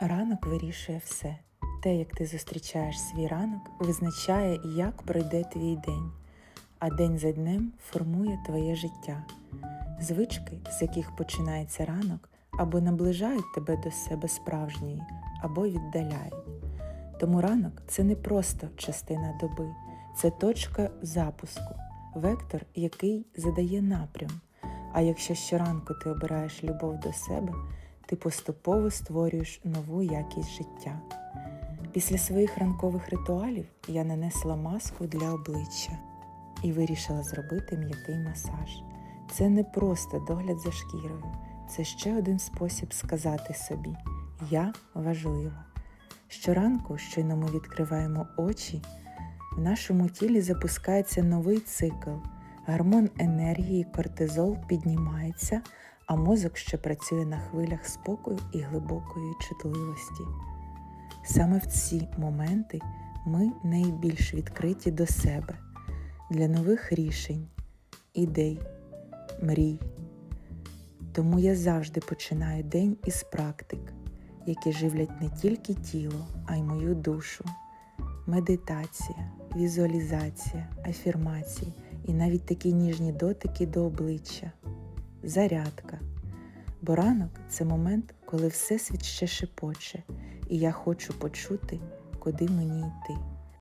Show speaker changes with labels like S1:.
S1: Ранок вирішує все. Те, як ти зустрічаєш свій ранок, визначає, як пройде твій день, а день за днем формує твоє життя. Звички, з яких починається ранок, або наближають тебе до себе справжньої, або віддаляють. Тому ранок це не просто частина доби, це точка запуску, вектор, який задає напрям. А якщо щоранку ти обираєш любов до себе, ти поступово створюєш нову якість життя. Після своїх ранкових ритуалів я нанесла маску для обличчя і вирішила зробити м'який масаж. Це не просто догляд за шкірою, це ще один спосіб сказати собі Я важлива. Щоранку, щойно ми відкриваємо очі, в нашому тілі запускається новий цикл. Гормон енергії, кортизол піднімається, а мозок ще працює на хвилях спокою і глибокої чутливості. Саме в ці моменти ми найбільш відкриті до себе для нових рішень, ідей, мрій. Тому я завжди починаю день із практик, які живлять не тільки тіло, а й мою душу. Медитація, візуалізація, афірмації і навіть такі ніжні дотики до обличчя, зарядка. Бо ранок це момент, коли всесвіт ще шепоче, і я хочу почути, куди мені йти.